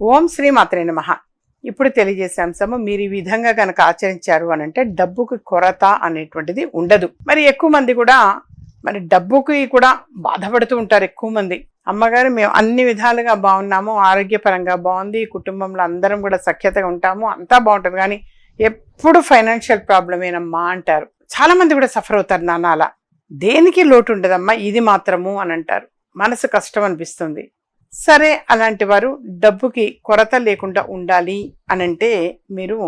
ఓం శ్రీ మాత్రే నమ. ఇప్పుడు తెలియజేసే అంశము మీరు ఈ విధంగా కనుక ఆచరించారు అని అంటే డబ్బుకి కొరత అనేటువంటిది ఉండదు. మరి ఎక్కువ మంది కూడా మరి డబ్బుకి కూడా బాధపడుతూ ఉంటారు ఎక్కువ మంది. అమ్మగారు మేము అన్ని విధాలుగా బాగున్నాము ఆరోగ్యపరంగా బాగుంది కుటుంబంలో అందరం కూడా సఖ్యతగా ఉంటాము అంతా బాగుంటుంది. కానీ ఎప్పుడు ఫైనాన్షియల్ ప్రాబ్లమేనమ్మా అంటారు. చాలా మంది కూడా సఫర్ అవుతారు నాన్న అలా. దేనికి లోటు ఉండదమ్మా? ఇది మాత్రము అని అంటారు. మనసు కష్టం అనిపిస్తుంది. సరే అలాంటి వారు డబ్బుకి కొరత లేకుండా ఉండాలి అని అంటే మీరు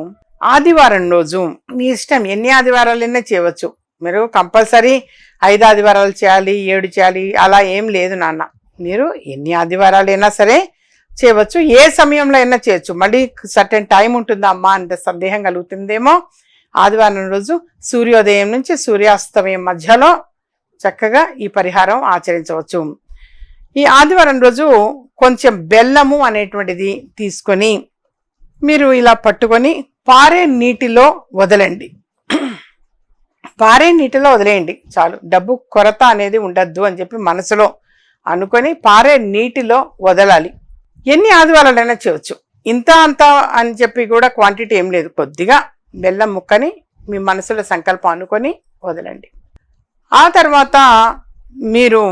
ఆదివారం రోజు మీ ఇష్టం ఎన్ని ఆదివారాలైనా చేయవచ్చు. మీరు కంపల్సరీ ఐదు ఆదివారాలు చేయాలి ఏడు చేయాలి అలా ఏం లేదు నాన్న. మీరు ఎన్ని ఆదివారాలైనా సరే చేయవచ్చు. ఏ సమయంలో అయినా చేయొచ్చు. మళ్ళీ సర్టెన్ టైం ఉంటుందా అమ్మా అంటే సందేహం కలుగుతుందేమో. ఆదివారం రోజు సూర్యోదయం నుంచి సూర్యాస్తమయం మధ్యలో చక్కగా ఈ పరిహారం ఆచరించవచ్చు. ఈ ఆదివారం రోజు కొంచెం బెల్లము అనేటువంటిది తీసుకొని మీరు ఇలా పట్టుకొని పారే నీటిలో వదలండి. పారే నీటిలో వదిలేయండి. చాలు. డబ్బు కొరత అనేది ఉండద్దు అని చెప్పి మనసులో అనుకొని పారే నీటిలో వదలాలి. ఎన్ని ఆదివారాలైనా చేయవచ్చు ఇంత అంత అని చెప్పి కూడా క్వాంటిటీ ఏం లేదు. కొద్దిగా బెల్లం ముక్కని మీ మనసులో సంకల్పం అనుకొని వదలండి. ఆ తర్వాత మీరు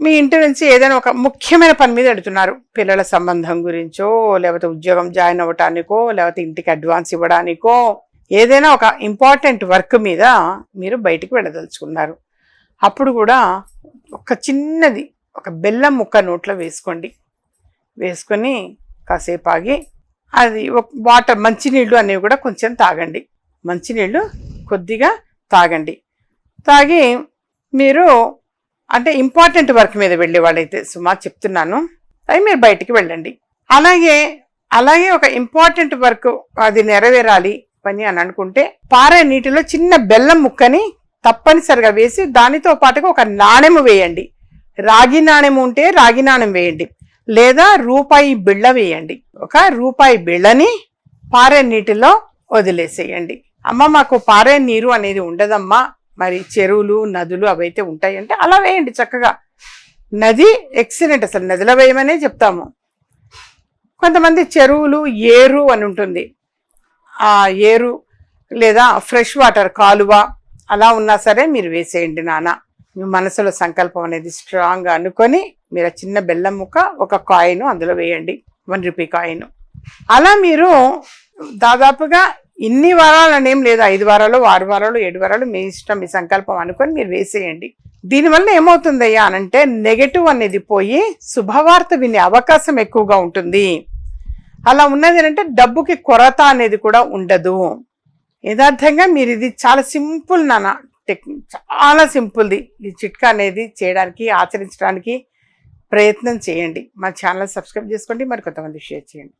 మీ ఇంటి నుంచి ఏదైనా ఒక ముఖ్యమైన పని మీద పెడుతున్నారు పిల్లల సంబంధం గురించో లేకపోతే ఉద్యోగం జాయిన్ అవ్వటానికో లేకపోతే ఇంటికి అడ్వాన్స్ ఇవ్వడానికో ఏదైనా ఒక ఇంపార్టెంట్ వర్క్ మీద మీరు బయటికి వెళ్ళదలుచుకున్నారు. అప్పుడు కూడా ఒక చిన్నది ఒక బెల్లం ముక్క నోట్లో వేసుకోండి. వేసుకొని కాసేపు ఆగి అది ఒక వాటర్ మంచినీళ్ళు అనేవి కూడా కొంచెం తాగండి. మంచినీళ్ళు కొద్దిగా తాగండి. తాగి మీరు అంటే ఇంపార్టెంట్ వర్క్ మీద వెళ్ళే వాళ్ళైతే సుమా చెప్తున్నాను. అవి మీరు బయటికి వెళ్ళండి. అలాగే అలాగే ఒక ఇంపార్టెంట్ వర్క్ అది నెరవేరాలి పని అని అనుకుంటే పారే నీటిలో చిన్న బెల్లం ముక్కని తప్పనిసరిగా వేసి దానితో పాటుగా ఒక నాణెము వేయండి. రాగి నాణెం ఉంటే రాగి నాణెం వేయండి. లేదా రూపాయి బిళ్ళ వేయండి. ఒక రూపాయి బిళ్ళని పారే నీటిలో వదిలేసేయండి. అమ్మ మాకు పారే నీరు అనేది ఉండదమ్మా. మరి చెరువులు నదులు అవైతే ఉంటాయంటే అలా వేయండి చక్కగా. నది ఎక్సలెంట్ అసలు నదిలో వేయమనే చెప్తాము. కొంతమంది చెరువులు ఏరు అని ఉంటుంది. ఆ ఏరు లేదా ఫ్రెష్ వాటర్ కాలువ అలా ఉన్నా సరే మీరు వేసేయండి నాన్న. మీ మనసులో సంకల్పం అనేది స్ట్రాంగ్గా అనుకొని మీరు చిన్న బెల్లం ముక్క ఒక కాయిన్ అందులో వేయండి. వన్ రూపీ కాయిన్ అలా మీరు దాదాపుగా ఇన్ని వారాలు అనేం లేదు. ఐదు వారాలు ఆరు వారాలు ఏడు వారాలు మీ ఇష్టం మీ సంకల్పం అనుకొని మీరు వేసేయండి. దీనివల్ల ఏమవుతుందయ్యా అనంటే నెగటివ్ అనేది పోయి శుభవార్త వినే అవకాశం ఎక్కువగా ఉంటుంది. అలా ఉన్నది అంటే డబ్బుకి కొరత అనేది కూడా ఉండదు. యథార్థంగా మీరు ఇది చాలా సింపుల్ నాన్న టెక్ చాలా సింపుల్ది. ఈ చిట్కా అనేది చేయడానికి ఆచరించడానికి ప్రయత్నం చేయండి. మా ఛానల్ సబ్స్క్రైబ్ చేసుకోండి. మరి కొంతమంది షేర్ చేయండి.